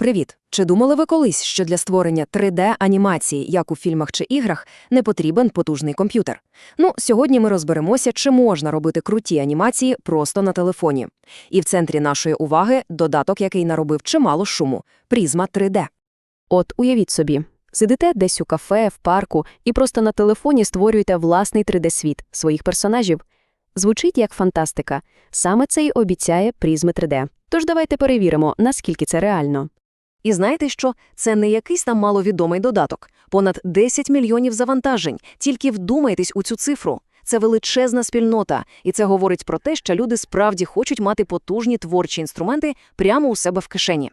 Привіт! Чи думали ви колись, що для створення 3D-анімації, як у фільмах чи іграх, не потрібен потужний комп'ютер? Ну, сьогодні ми розберемося, чи можна робити круті анімації просто на телефоні. І в центрі нашої уваги додаток, який наробив чимало шуму – Призма 3D. От уявіть собі, сидите десь у кафе, в парку і просто на телефоні створюєте власний 3D-світ своїх персонажів. Звучить як фантастика. Саме це й обіцяє призми 3D. Тож давайте перевіримо, наскільки це реально. І знаєте що? Це не якийсь там маловідомий додаток. Понад 10 мільйонів завантажень. Тільки вдумайтесь у цю цифру. Це величезна спільнота, і це говорить про те, що люди справді хочуть мати потужні творчі інструменти прямо у себе в кишені.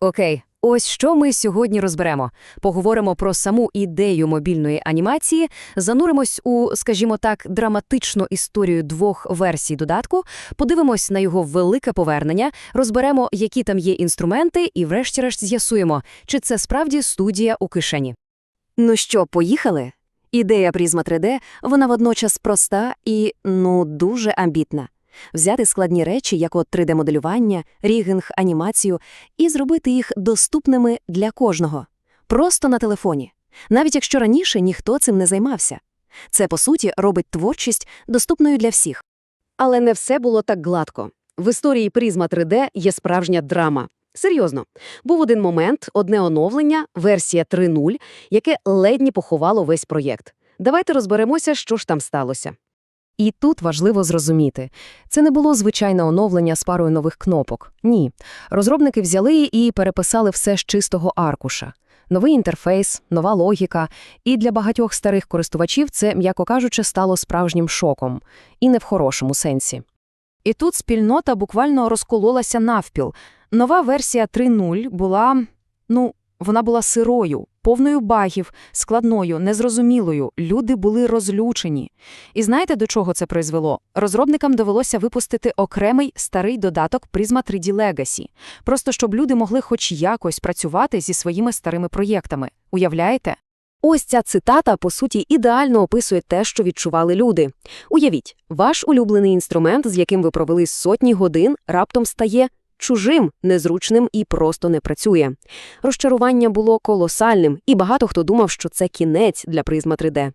Окей, ось що ми сьогодні розберемо. Поговоримо про саму ідею мобільної анімації, зануримось у, скажімо так, драматичну історію двох версій додатку, подивимось на його велике повернення, розберемо, які там є інструменти, і врешті-решт з'ясуємо, чи це справді студія у кишені. Ну що, поїхали? Ідея Призма 3D, вона водночас проста і, ну, дуже амбітна. Взяти складні речі, як от 3D-моделювання, рігінг, анімацію, і зробити їх доступними для кожного. Просто на телефоні. Навіть якщо раніше ніхто цим не займався. Це, по суті, робить творчість доступною для всіх. Але не все було так гладко. В історії Призма 3D є справжня драма. Серйозно, був один момент, одне оновлення, версія 3.0, яке ледь не поховало весь проєкт. Давайте розберемося, що ж там сталося. І тут важливо зрозуміти. Це не було звичайне оновлення з парою нових кнопок. Ні. Розробники взяли і переписали все з чистого аркуша. Новий інтерфейс, нова логіка. І для багатьох старих користувачів це, м'яко кажучи, стало справжнім шоком. І не в хорошому сенсі. І тут спільнота буквально розкололася навпіл. Нова версія 3.0 була, ну, вона була сирою, повною багів, складною, незрозумілою. Люди були розлючені. І знаєте, до чого це призвело? Розробникам довелося випустити окремий старий додаток Prisma 3D Legacy, просто щоб люди могли хоч якось працювати зі своїми старими проєктами. Уявляєте? Ось ця цитата, по суті, ідеально описує те, що відчували люди. Уявіть, ваш улюблений інструмент, з яким ви провели сотні годин, раптом стає чужим, незручним і просто не працює. Розчарування було колосальним, і багато хто думав, що це кінець для призма 3D.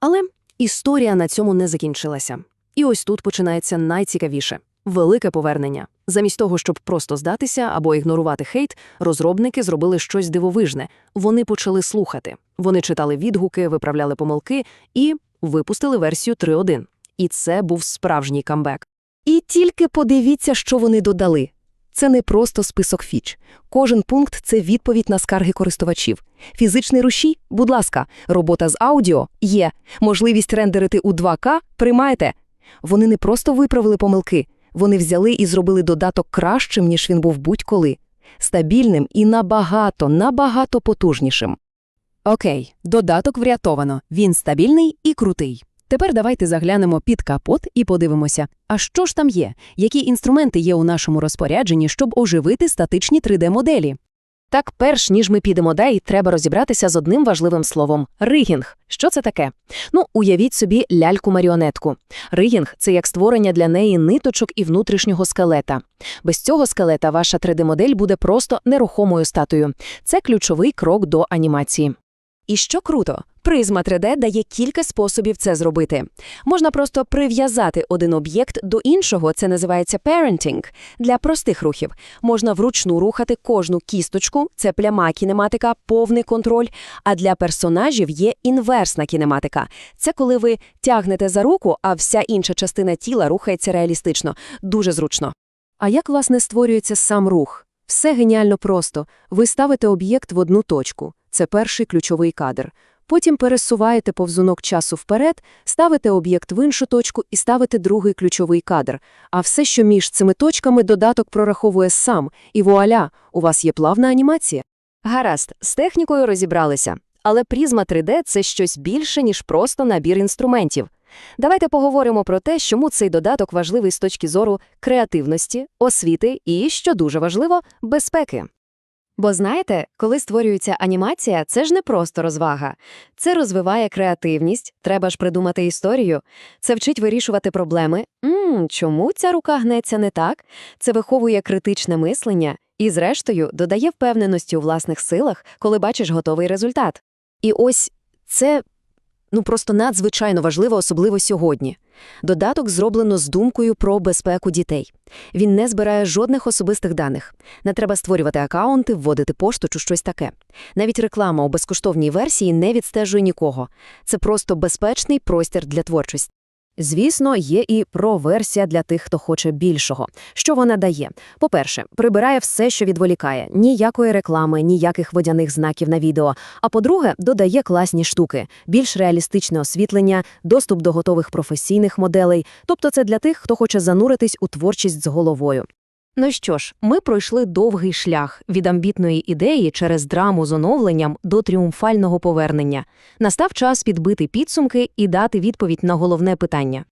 Але історія на цьому не закінчилася. І ось тут починається найцікавіше – велике повернення. Замість того, щоб просто здатися або ігнорувати хейт, розробники зробили щось дивовижне. Вони почали слухати. Вони читали відгуки, виправляли помилки і випустили версію 3.1. І це був справжній камбек. І тільки подивіться, що вони додали. Це не просто список фіч. Кожен пункт – це відповідь на скарги користувачів. Фізичний рушій – будь ласка, робота з аудіо – є. Можливість рендерити у 2К – приймайте. Вони не просто виправили помилки, вони взяли і зробили додаток кращим, ніж він був будь-коли. Стабільним і набагато, набагато потужнішим. Окей, додаток врятовано. Він стабільний і крутий. Тепер давайте заглянемо під капот і подивимося, а що ж там є, які інструменти є у нашому розпорядженні, щоб оживити статичні 3D-моделі. Так, перш ніж ми підемо далі, треба розібратися з одним важливим словом – ригінг. Що це таке? Ну, уявіть собі ляльку-маріонетку. Ригінг – це як створення для неї ниточок і внутрішнього скелета. Без цього скелета ваша 3D-модель буде просто нерухомою статуєю. Це ключовий крок до анімації. І що круто, призма 3D дає кілька способів це зробити. Можна просто прив'язати один об'єкт до іншого, це називається parenting. Для простих рухів можна вручну рухати кожну кісточку, це пляма кінематика, повний контроль. А для персонажів є інверсна кінематика. Це коли ви тягнете за руку, а вся інша частина тіла рухається реалістично. Дуже зручно. А як, власне, створюється сам рух? Все геніально просто. Ви ставите об'єкт в одну точку. Це перший ключовий кадр. Потім пересуваєте повзунок часу вперед, ставите об'єкт в іншу точку і ставите другий ключовий кадр. А все, що між цими точками, додаток прораховує сам. І вуаля, у вас є плавна анімація. Гаразд, з технікою розібралися. Але призма 3D – це щось більше, ніж просто набір інструментів. Давайте поговоримо про те, чому цей додаток важливий з точки зору креативності, освіти і, що дуже важливо, безпеки. Бо знаєте, коли створюється анімація, це ж не просто розвага. Це розвиває креативність, треба ж придумати історію. Це вчить вирішувати проблеми. Мм, чому ця рука гнеться не так? Це виховує критичне мислення. І, зрештою, додає впевненості у власних силах, коли бачиш готовий результат. І ось це ну просто надзвичайно важливо, особливо сьогодні. Додаток зроблено з думкою про безпеку дітей. Він не збирає жодних особистих даних. Не треба створювати акаунти, вводити пошту чи щось таке. Навіть реклама у безкоштовній версії не відстежує нікого. Це просто безпечний простір для творчості. Звісно, є і про-версія для тих, хто хоче більшого. Що вона дає? По-перше, прибирає все, що відволікає. Ніякої реклами, ніяких водяних знаків на відео. А по-друге, додає класні штуки, більш реалістичне освітлення, доступ до готових професійних моделей. Тобто це для тих, хто хоче зануритись у творчість з головою. Ну що ж, ми пройшли довгий шлях від амбітної ідеї через драму з оновленням до тріумфального повернення. Настав час підбити підсумки і дати відповідь на головне питання.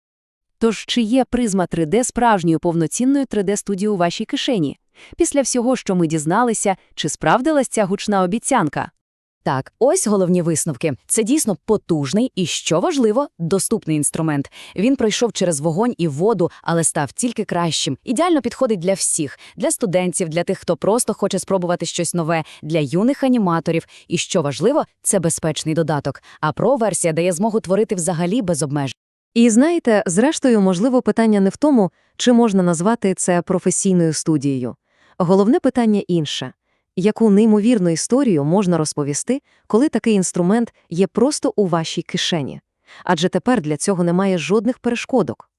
Тож, чи є призма 3D справжньою повноцінною 3D-студією у вашій кишені? Після всього, що ми дізналися, чи справдилась ця гучна обіцянка? Так, ось головні висновки. Це дійсно потужний і, що важливо, доступний інструмент. Він пройшов через вогонь і воду, але став тільки кращим. Ідеально підходить для всіх: для студентів, для тих, хто просто хоче спробувати щось нове, для юних аніматорів. І що важливо, це безпечний додаток. А про-версія дає змогу творити взагалі без обмежень. І знаєте, зрештою, можливо, питання не в тому, чи можна назвати це професійною студією. Головне питання інше. Яку неймовірну історію можна розповісти, коли такий інструмент є просто у вашій кишені? Адже тепер для цього немає жодних перешкодок.